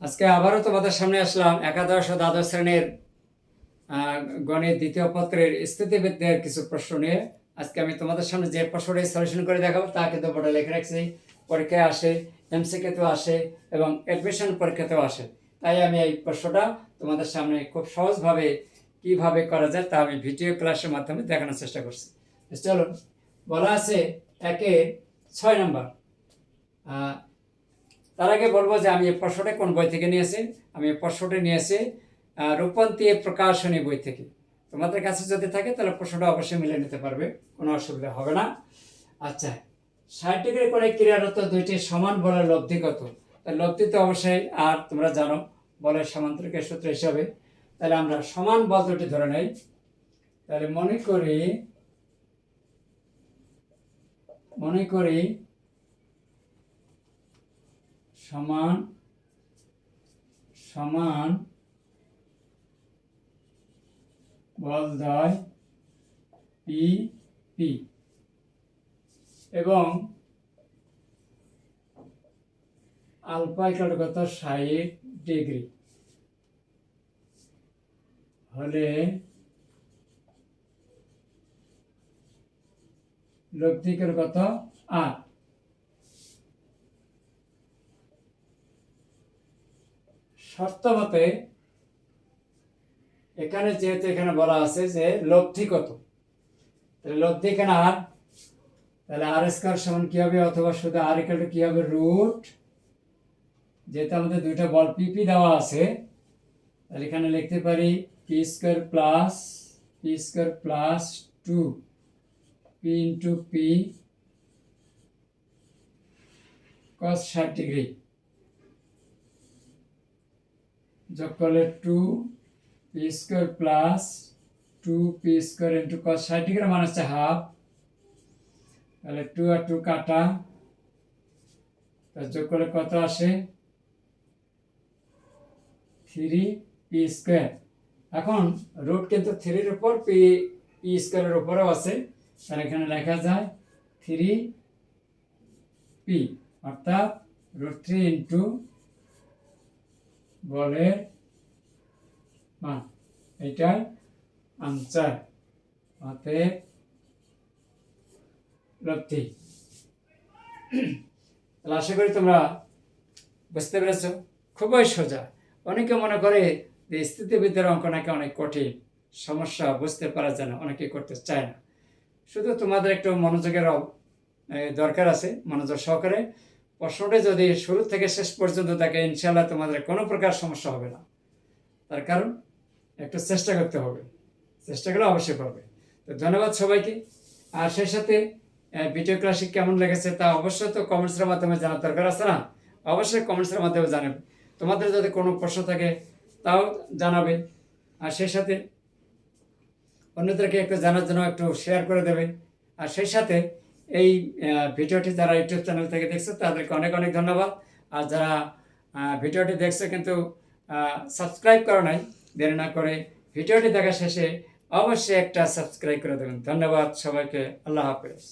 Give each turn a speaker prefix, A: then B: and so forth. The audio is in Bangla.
A: আজকে আবারও তোমাদের সামনে আসলাম একাদশ ও দ্বাদশ শ্রেণির গণিত দ্বিতীয় পত্রের স্থিতিবিদ্যার কিছু প্রশ্ন নিয়ে। আজকে আমি তোমাদের সামনে যে প্রশ্নটি সলিউশন করে দেখাবো, তা কিন্তু বোর্ডে লিখে রাখছি। পরীক্ষায় আসে এমসিকেতেও আসে এবং অ্যাডমিশন পরীক্ষাতেও আসে। তাই আমি এই প্রশ্নটা তোমাদের সামনে খুব সহজভাবে কীভাবে করা যায় তা আমি ভিডিও ক্লাসের মাধ্যমে দেখানোর চেষ্টা করছি। চলো বলা আছে একে ছয় নম্বর। তার আগে বলব যে আমি এই প্রশ্নটা কোন বই থেকে নিয়েছি? আমি এই প্রশ্নটা নিয়েছি রূপন্তী প্রকাশনী বই থেকে। তোমাদের কাছে যদি থাকে তাহলে প্রশ্নটা অবশ্যই মিলে নিতে পারবে, কোনো অসুবিধা হবে না। আচ্ছা ষাট ডিগ্রি করে ক্রিয়ারত দুইটি সমান বলের লব্ধি কত? লব্ধি তো অবশ্যই আর তোমরা জানো, বলের সামান্তরিকের সূত্র হিসাবে। তাহলে আমরা সমান বল দুটি ধরে নেই। তাহলে মনে করি মনে করি সমান সমান বলদয় পি পি এবং আলফা ইকাল কত? ষাট ডিগ্রি। হলে লব্ধিকের কত? আট। শর্ত এখানে যেহেতু এখানে বলা আছে যে লব্ধি কত? তাহলে লব্ধি এখানে আর। তাহলে আর স্কোয়ার সমান কি হবে? অথবা শুধু আর ইকাল কি হবে? রুট যেহেতু আমাদের দুইটা বল পিপি দেওয়া আছে, তাহলে এখানে লিখতে পারি P square plus P square plus two P into P cos ষাট ডিগ্রি যোগ two P square plus two P square into ষাট ডিগ্রি মানে হচ্ছে হাফ। তাহলে টু আর টু কাটা। তা যোগ করলে কত আসে? Three P square. এখন রুট কিন্তু থ্রির উপর, পি পি স্কোয়ারের উপরেও আছে। তাহলে এখানে লেখা যায় থ্রি পি, অর্থাৎ রুট থ্রি ইন্টু বলের মান এটাই আনসার তাহলে আশা করি তোমরা বুঝতে পেরেছ, খুবই সোজা। অনেকে মনে করে যে স্থিতিবিদ্যার অঙ্ক নাকি অনেক কঠিন, সমস্যা বুঝতে পারা যায় না, অনেকে করতে চায় না। শুধু তোমাদের একটু মনোযোগের দরকার আছে, মনোযোগ সহকারে প্রশ্নটা যদি শুরু থেকে শেষ পর্যন্ত থাকে ইনশাল্লাহ তোমাদের কোনো প্রকার সমস্যা হবে না। তার কারণ, একটু চেষ্টা করতে হবে। চেষ্টা করলে অবশ্যই পাবে তো ধন্যবাদ সবাইকে। আর সেই সাথে ভিডিও ক্লাসে কেমন লেগেছে তা অবশ্যই তো কমেন্টসের মাধ্যমে জানার দরকার আছে না? অবশ্যই কমেন্টসের মাধ্যমে জানাবে। তোমাদের যদি কোনো প্রশ্ন থাকে, তাও জানাবে। আর সেই সাথে, অন্যদেরকে একটু জানার জন্য একটু শেয়ার করে দেবে। আর সেই সাথে এই ভিডিওটি যারা ইউটিউব চ্যানেল থেকে দেখছে, তাদেরকে অনেক অনেক ধন্যবাদ। আর যারা ভিডিওটি দেখছে কিন্তু সাবস্ক্রাইব করা নাই, দেরি না করে ভিডিওটি দেখা শেষে অবশ্যই একটা সাবস্ক্রাইব করে দেবেন। ধন্যবাদ সবাইকে, আল্লাহ হাফেজ।